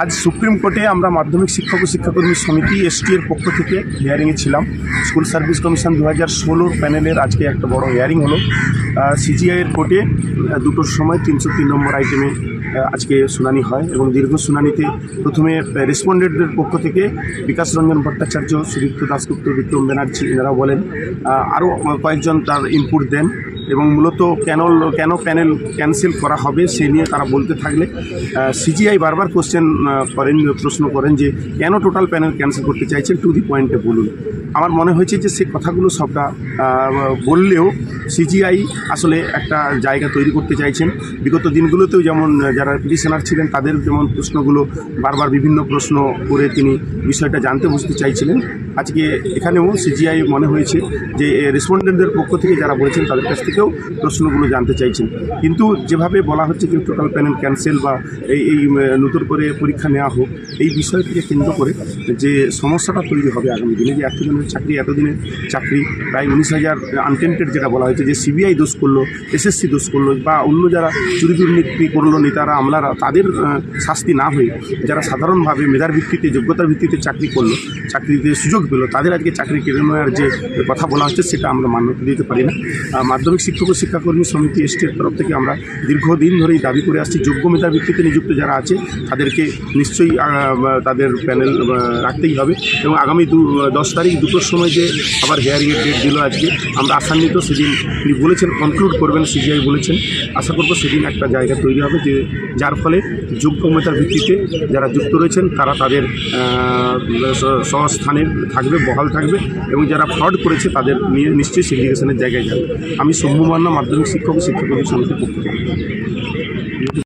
আজ সুপ্রিম কোর্টে আমরা মাধ্যমিক শিক্ষক ও শিক্ষাকর্মী সমিতি এসটি এর পক্ষ থেকে হিয়ারিংয়ে ছিলাম। স্কুল সার্ভিস কমিশন দু হাজার ষোলোর প্যানেলের আজকে একটা বড় হিয়ারিং হলো। সিজিআইয়ের কোর্টে দুটোর সময় তিনশো তিন নম্বর আইটেমে আজকে শুনানি হয় এবং দীর্ঘ শুনানিতে প্রথমে রেসপন্ডেন্টদের পক্ষ থেকে বিকাশ রঞ্জন ভট্টাচার্য, সুদীপ্ত দাসগুপ্ত বিক্রম ব্যানার্জি, এনারাও বলেন। আরও কয়েকজন তার ইনপুট দেন। এবং মূলত কেন কেন প্যানেল ক্যান্সেল করা হবে সে নিয়ে তারা বলতে থাকলে সিজিআই বারবার কোশ্চেন করেন, প্রশ্ন করেন যে কেন টোটাল প্যানেল ক্যান্সেল করতে চাইছেন? টু দি পয়েন্টে বলুন। আমার মনে হয়েছে যে সে কথাগুলো সবটা বললেও সিজিআই আসলে একটা জায়গা তৈরি করতে চাইছেন। বিগত দিনগুলোতেও যেমন, যারা পিটিশনার ছিলেন, তাদের যেমন প্রশ্নগুলো বারবার বিভিন্ন প্রশ্ন করে তিনি বিষয়টা জানতে বুঝতে চাইছিলেন। আজকে এখানেও সিজিআই মনে হয়েছে যে রেসপন্ডেন্টদের পক্ষ থেকে যারা বলেছেন, তাদের কাছ থেকেও প্রশ্নগুলো জানতে চাইছেন। কিন্তু যেভাবে বলা হচ্ছে যে টোটাল প্যানেল ক্যান্সেল বা এই এই নতুন করে পরীক্ষা নেওয়া হোক, এই বিষয়টিকে কেন্দ্র করে যে সমস্যাটা তৈরি হবে আগামী দিনে, যে এতজনের চাকরি এতদিনের চাকরি, প্রায় উনিশ হাজার আনটেন্টেড যেটা বলা হয়েছে, যে সিবিআই দোষ করল, এসএসসি দোষ করল, বা অন্য যারা চুরি দুর্নীতি করল, নেতারা, আমলারা, তাদের শাস্তি না হয়ে যারা সাধারণভাবে মেধার ভিত্তিতে, যোগ্যতার ভিত্তিতে চাকরি করল, চাকরিতে সুযোগ পেল, তাদের আজকে চাকরি কেড়ে নেওয়ার যে কথা বলা হচ্ছে, সেটা আমরা মান্যতা দিতে পারি না। মাধ্যমিক শিক্ষক ও শিক্ষাকর্মী সমিতি এসটির তরফ থেকে আমরা দীর্ঘদিন ধরেই দাবি করে আসছি। যোগ্য মেধার ভিত্তিতে নিযুক্ত যারা আছে তাদেরকে নিশ্চয়ই তাদের প্যানেল রাখতেই হবে এবং আগামী দু দশ তারিখ দুটোর সময় যে আবার হেয়ারিংয়ের ডেট দিল আজকে আমরা আশান্বিত সেদিন তিনি বলেছেন কনক্লুড করবেন সিজিআই বলেছেন। আশা করব সেদিন একটা জায়গা তৈরি হবে যে যার ফলে যোগ্য মেধার ভিত্তিতে যারা যুক্ত রয়েছেন তারা তাদের আহ, স- স্বস্থানে থাকবে বহাল থাকবে এবং যারা ফ্রড করেছে তাদের নিয়ে নিশ্চয়ই সিগ্নিফিকেশনের জায়গায় যাবে। আমি ভ্রাম্যমান্য মাধ্যমিক শিক্ষক শিক্ষা প্রতিষ্ঠানের পক্ষ